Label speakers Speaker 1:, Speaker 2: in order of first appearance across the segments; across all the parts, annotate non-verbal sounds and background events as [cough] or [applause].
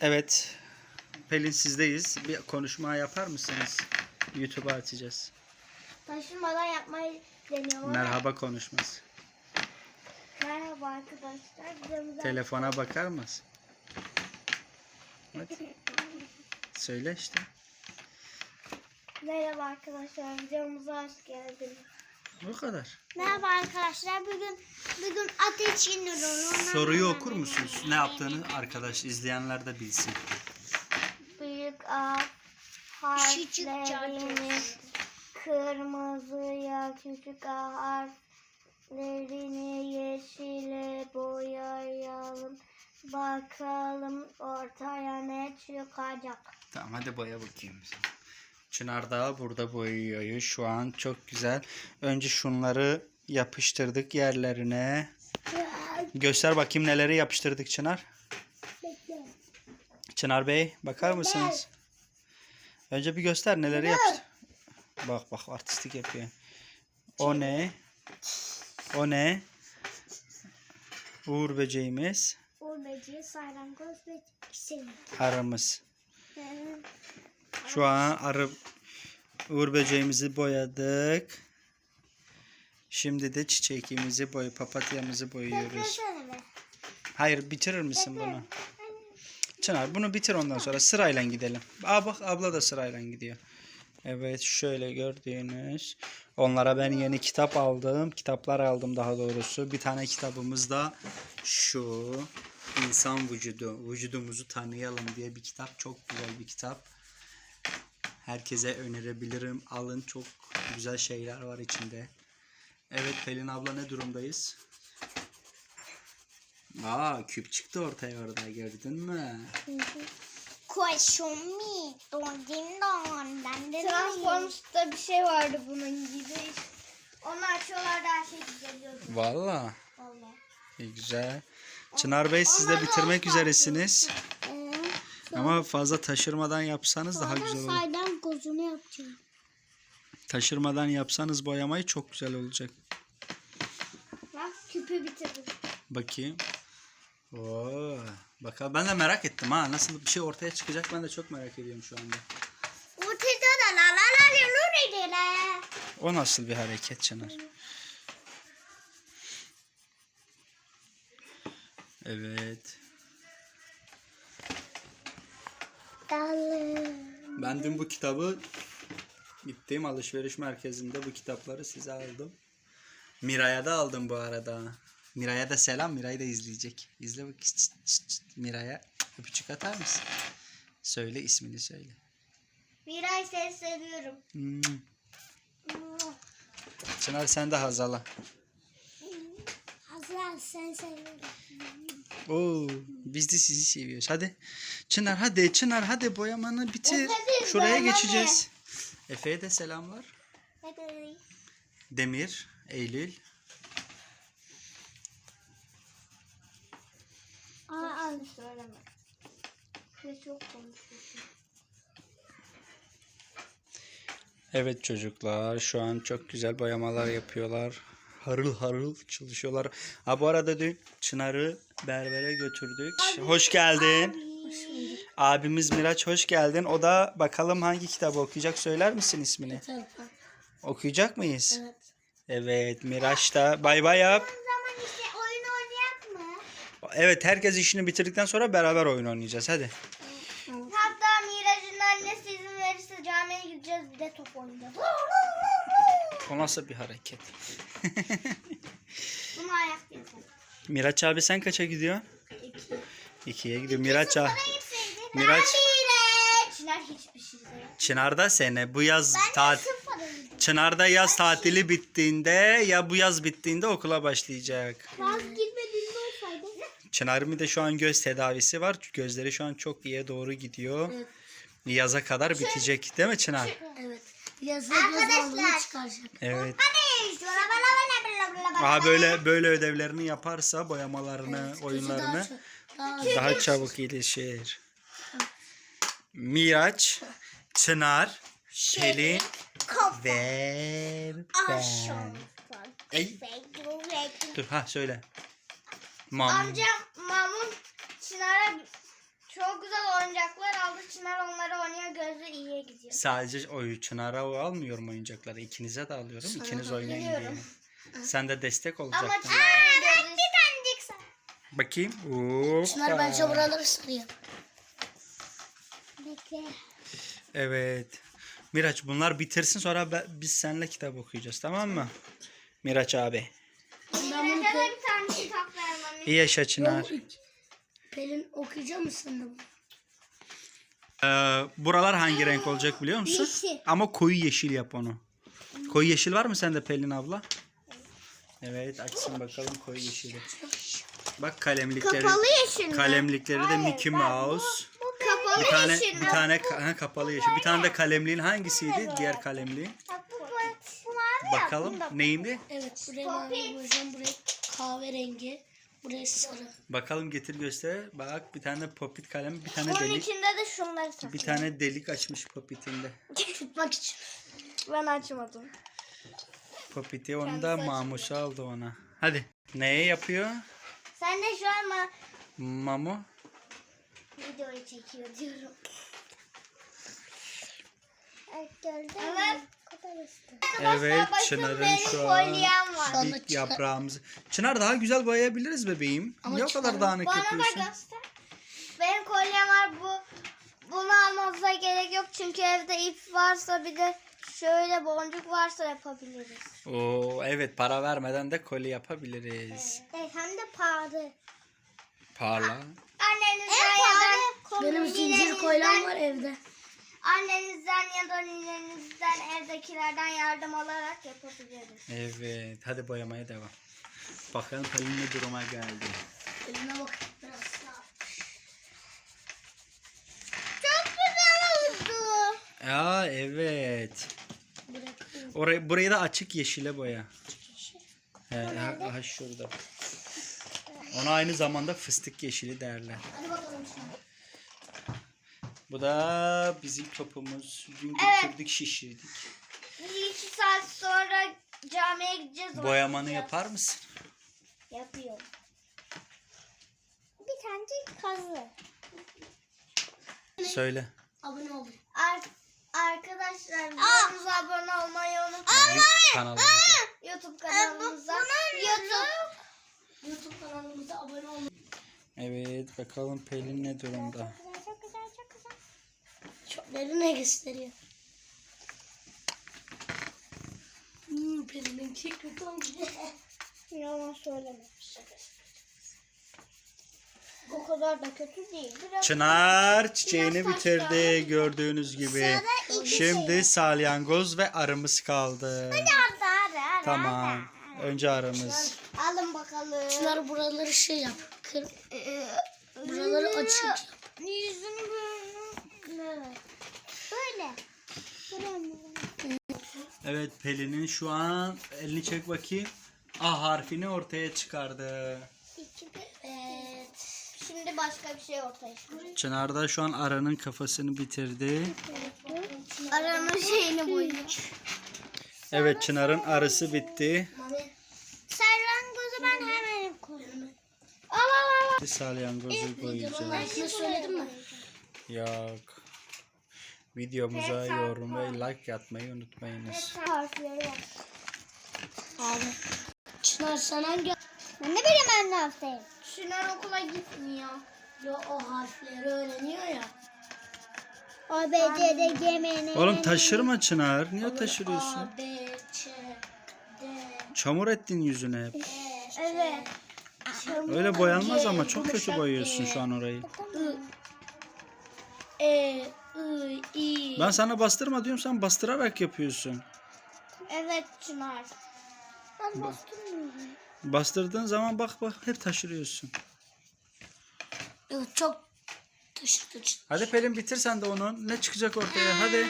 Speaker 1: Evet. Pelin sizdeyiz. Bir konuşma yapar mısınız? YouTube'a atacağız.
Speaker 2: Taşınmadan yapmayı deniyorum.
Speaker 1: Merhaba konuşması.
Speaker 2: Merhaba arkadaşlar. Videomuza
Speaker 1: Telefona bakar mısın? Hadi. Söyle işte.
Speaker 2: Merhaba arkadaşlar. Videomuza hoş geldiniz.
Speaker 1: Bu kadar.
Speaker 2: Merhaba arkadaşlar. Bugün bugün ateş indiriyorum.
Speaker 1: Soruyu okur musunuz? Ne yaptığını arkadaş izleyenler de bilsin.
Speaker 2: Büyük A harflerini kırmızıya küçük A harflerini yeşile boyayalım. Bakalım ortaya ne çıkacak.
Speaker 1: Tamam hadi boya bakayım. Çınar da burada boyuyor. Şu an çok güzel. Önce şunları yapıştırdık yerlerine. Göster bakayım neleri yapıştırdık Çınar. Çınar Bey bakar mısınız? Önce bir göster neleri yapıştır. Bak bak artistik yapıyor. O ne? O ne? Uğur böceğimiz.
Speaker 2: Uğur böceği, sayrangoz ve çiçeği.
Speaker 1: Arımız. Şu an arı uğur böceğimizi boyadık. Şimdi de çiçeğimizi boy, papatyamızı boyuyoruz. Hayır bitirir misin bunu? Çınar bunu bitir ondan sonra sırayla gidelim. Aa bak abla da sırayla gidiyor. Evet şöyle gördüğünüz. Onlara ben yeni kitap aldım. Kitaplar aldım daha doğrusu. Bir tane kitabımız da şu. İnsan vücudu. Vücudumuzu tanıyalım diye bir kitap. Çok güzel bir kitap. Herkese önerebilirim. Alın çok güzel şeyler var içinde. Evet Pelin abla ne durumdayız? Aa küp çıktı ortaya orada gördün mü?
Speaker 2: Question me, don din don, dan din Transformers'ta bir şey vardı bunun gibi. Onu açıyorlar da her şey geliyordu.
Speaker 1: Valla.
Speaker 2: Valla.
Speaker 1: İyi güzel. Çınar Bey siz de bitirmek üzeresiniz. Ama fazla taşırmadan yapsanız daha güzel olur.
Speaker 2: Kozunu yapacağım.
Speaker 1: Taşırmadan yapsanız boyamayı çok güzel olacak.
Speaker 2: Bak küpü bitirdim.
Speaker 1: Bakayım. Oo. Bakalım ben de merak ettim ha. Nasıl bir şey ortaya çıkacak ben de çok merak ediyorum şu anda. O nasıl bir hareket Çınar? Evet.
Speaker 2: Dalı.
Speaker 1: Ben dün bu kitabı gittiğim alışveriş merkezinde bu kitapları size aldım. Miray'a da aldım bu arada. Miray'a da selam. Miray da izleyecek. İzle bak. Miray'a öpücük atar mısın? Söyle ismini söyle.
Speaker 2: Miray seni seviyorum.
Speaker 1: Hmm. Çınar sen de Hazal'a.
Speaker 2: Hazal sen seviyorum.
Speaker 1: Oo, biz de sizi seviyoruz. Hadi. Çınar hadi. Çınar hadi boyamanı bitir.
Speaker 2: Efe,
Speaker 1: Şuraya
Speaker 2: boyama
Speaker 1: geçeceğiz. Efe'ye de selamlar.
Speaker 2: Hadi.
Speaker 1: Demir, Eylül.
Speaker 2: Aa al söyleme. Ve çok konuşuyorsun.
Speaker 1: Evet çocuklar şu an çok güzel boyamalar yapıyorlar. Harıl harıl çalışıyorlar. Ha bu arada dün Çınar'ı berbere götürdük. Hoş geldin. Abimiz Miraç hoş geldin. O da bakalım hangi kitabı okuyacak söyler misin ismini? Okuyacak mıyız?
Speaker 2: Evet.
Speaker 1: Evet Miraç da bay bay yap.
Speaker 2: zaman işte oyun oynayak mı?
Speaker 1: Evet herkes işini bitirdikten sonra beraber oyun oynayacağız hadi.
Speaker 2: Hatta Miraç'ın annesi izin verirse camiye gideceğiz bir de top oynayacağız.
Speaker 1: O nasıl bir hareket? [laughs]
Speaker 2: Bunu ayak yapalım.
Speaker 1: Miraç abi sen kaça gidiyorsun?
Speaker 2: İki.
Speaker 1: İkiye gidiyor. Miraç abi.
Speaker 2: Miraç. Çınar hiçbir şey değil.
Speaker 1: Çınar'da sene bu yaz tatil.
Speaker 2: Sıfır öldüm.
Speaker 1: Çınar'da yaz tatili bittiğinde ya bu yaz bittiğinde okula başlayacak.
Speaker 2: Vaz gitmediğinde olsaydı.
Speaker 1: Çınar'ın da şu an göz tedavisi var. Gözleri şu an çok iyiye doğru gidiyor. Yaza kadar bitecek değil mi Çınar?
Speaker 3: Evet. Yazı
Speaker 2: Arkadaşlar.
Speaker 3: çıkaracak.
Speaker 1: Evet. Aha böyle böyle ödevlerini yaparsa boyamalarını, oyunlarını
Speaker 3: Daha, daha
Speaker 1: daha çabuk iyileşir. Miraç, Çınar, Pelin ve ben. Ey. Dur ha söyle. Mam.
Speaker 2: Amcam Mamun Çınar'a çok güzel gidiyor.
Speaker 1: Sadece o Çınar'a o almıyorum oyuncakları. İkinize de alıyorum. İkiniz oynayın diye.
Speaker 2: Biliyorum. [laughs]
Speaker 1: Sen de destek
Speaker 2: Ama
Speaker 1: olacaktın.
Speaker 2: ben bir tanecik sen.
Speaker 1: Bakayım.
Speaker 3: Çınar bence buraları sarıyor.
Speaker 2: Bekle.
Speaker 1: Evet. Miraç bunlar bitirsin sonra be- biz seninle kitap okuyacağız tamam mı? Miraç abi.
Speaker 2: Neden
Speaker 3: Pe-
Speaker 2: bir tane kitap vermem?
Speaker 1: İyi yaşa Çınar.
Speaker 3: Pelin okuyacak mısın bunu?
Speaker 1: Ee, buralar hangi renk olacak biliyor musun?
Speaker 2: Yeşil.
Speaker 1: Ama koyu yeşil yap onu. Koyu yeşil var mı sende Pelin abla? Evet açsın bakalım koyu yeşili. Bak kalemlikleri.
Speaker 2: Kapalı yeşil mi?
Speaker 1: Kalemlikleri de Mickey Mouse.
Speaker 2: Kapalı
Speaker 1: Bir tane
Speaker 2: yeşil
Speaker 1: bir tane ka- ha, kapalı yeşil. Bir tane de kalemliğin hangisiydi? Diğer kalemliğin. Bakalım neydi?
Speaker 3: Evet buraya mavi boyayacağım. Buraya kahverengi. Buraya sarı.
Speaker 1: Bakalım getir göster. Bak bir tane popit kalem, bir tane
Speaker 2: Bunun
Speaker 1: delik.
Speaker 2: içinde de şunları saklı.
Speaker 1: Bir tane delik açmış popitinde.
Speaker 3: Tutmak için.
Speaker 2: Ben açmadım.
Speaker 1: Popiti onu da. Mamuş aldı ona. Hadi. Neye yapıyor?
Speaker 2: Sen de şu an ma
Speaker 1: Mamu.
Speaker 2: videoyu çekiyor diyorum. Evet gördün evet.
Speaker 1: Evet Çınar'ın şu an
Speaker 2: kolyem var.
Speaker 3: Anda
Speaker 1: ilk
Speaker 3: Çınar-
Speaker 1: yaprağımızı. Çınar daha güzel boyayabiliriz bebeğim.
Speaker 3: Ama
Speaker 1: Niye o kadar
Speaker 3: Çınar'ın-
Speaker 1: dağınık
Speaker 2: Bana da
Speaker 1: yapıyorsun?
Speaker 2: göster. Benim kolyem var bu. Bunu almanıza gerek yok çünkü evde ip varsa bir de şöyle boncuk varsa yapabiliriz.
Speaker 1: Oo evet para vermeden de kolye yapabiliriz.
Speaker 2: Evet hem de pahalı.
Speaker 1: Parla.
Speaker 2: Annenizden ya da
Speaker 3: Benim zincir koylam var evde.
Speaker 2: Annenizden ya da ninenizden evdekilerden yardım alarak yapabiliriz.
Speaker 1: Evet hadi boyamaya devam. Bakalım Pelin ne duruma geldi.
Speaker 3: Eline bak. Biraz.
Speaker 2: Çok güzel oldu.
Speaker 1: Aa evet. Orayı, burayı da açık yeşile boya. He, ha, ha şurada. Ona aynı zamanda fıstık yeşili derler.
Speaker 2: Hadi bakalım şimdi.
Speaker 1: Bu da bizim topumuz. Dün
Speaker 2: Evet.
Speaker 1: götürdük şişirdik.
Speaker 2: Biz iki saat sonra camiye gideceğiz.
Speaker 1: Boyamanı
Speaker 2: oynayacağız.
Speaker 1: yapar mısın?
Speaker 2: Yapıyorum. Bir tane kazı.
Speaker 1: Söyle.
Speaker 3: Abone olun.
Speaker 2: Ar arkadaşlar videomuza abone olmayı unutmayın.
Speaker 1: YouTube kanalımıza.
Speaker 2: YouTube kanalımıza. YouTube.
Speaker 3: YouTube kanalımıza abone olun.
Speaker 1: Evet bakalım Pelin ne durumda.
Speaker 2: Çok güzel çok güzel.
Speaker 3: Çok beni ne gösteriyor? Hmm, Pelin'in kötü olmuş. [laughs]
Speaker 2: Yalan söyleme. O kadar da kötü değil. Biraz
Speaker 1: Çınar çiçeğini
Speaker 2: Biraz
Speaker 1: bitirdi gördüğünüz gibi.
Speaker 2: Sonra iki
Speaker 1: Şimdi salyangoz ve arımız kaldı. Tamam. Önce arımız.
Speaker 2: Alın bakalım.
Speaker 3: Çınar buraları şey yap. Kır. Buraları açık yap.
Speaker 2: Yüzünü böyle. Böyle.
Speaker 1: Evet Pelin'in şu an elini çek bakayım. A harfini ortaya çıkardı.
Speaker 3: Evet.
Speaker 2: Şimdi başka bir şey ortaya çıkıyor.
Speaker 1: Çınar da şu an aranın kafasını bitirdi.
Speaker 2: Aranın şeyini boyuyor.
Speaker 1: Evet Çınar'ın arısı bitti.
Speaker 3: Mami.
Speaker 2: Serrangozu ben hemen koyuyorum. Al al al.
Speaker 1: Salyangozu koyacağız.
Speaker 3: Ne söyledin mi?
Speaker 1: Yok. Videomuza yorum ve like atmayı unutmayınız.
Speaker 2: Harfleri var.
Speaker 3: Abi. Çınar sen hangi?
Speaker 2: Ben ne bileyim ben ne yapayım. Şunlar okula gitmiyor.
Speaker 3: Yo o harfleri öğreniyor ya.
Speaker 2: A, B, C, D, G, M, N,
Speaker 1: Oğlum taşırma Çınar. Niye
Speaker 3: A,
Speaker 1: taşırıyorsun?
Speaker 3: B, Ç, D,
Speaker 1: Çamur ettin yüzüne hep.
Speaker 2: Evet.
Speaker 1: Öyle boyanmaz ama çok kötü boyuyorsun şu an orayı.
Speaker 3: E, I, I.
Speaker 1: Ben sana bastırma diyorum sen bastırarak yapıyorsun.
Speaker 2: Evet Çınar. Ben bastırmıyorum.
Speaker 1: Bastırdığın zaman bak bak hep taşırıyorsun.
Speaker 3: Evet, çok taşıdı.
Speaker 1: Hadi Pelin bitir sen de onu. Ne çıkacak ortaya? Hadi.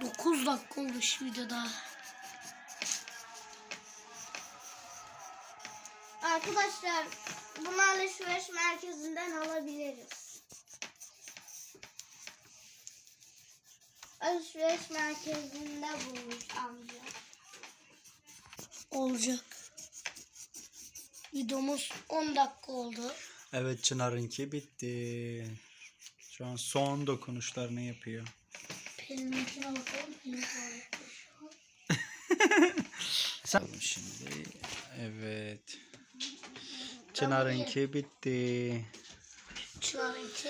Speaker 3: Dokuz dakika olmuş videoda.
Speaker 2: Arkadaşlar bunu alışveriş merkezinden alabiliriz. Alışveriş merkezinde bulmuş amca.
Speaker 3: Olacak. Videomuz 10 dakika oldu.
Speaker 1: Evet Çınar'ınki bitti. Şu an son dokunuşlarını yapıyor.
Speaker 3: Pelin'inkine bakalım. Pelin. [laughs]
Speaker 1: Sen şimdi. Evet. Çınar'ınki bitti.
Speaker 3: Çınar'ınki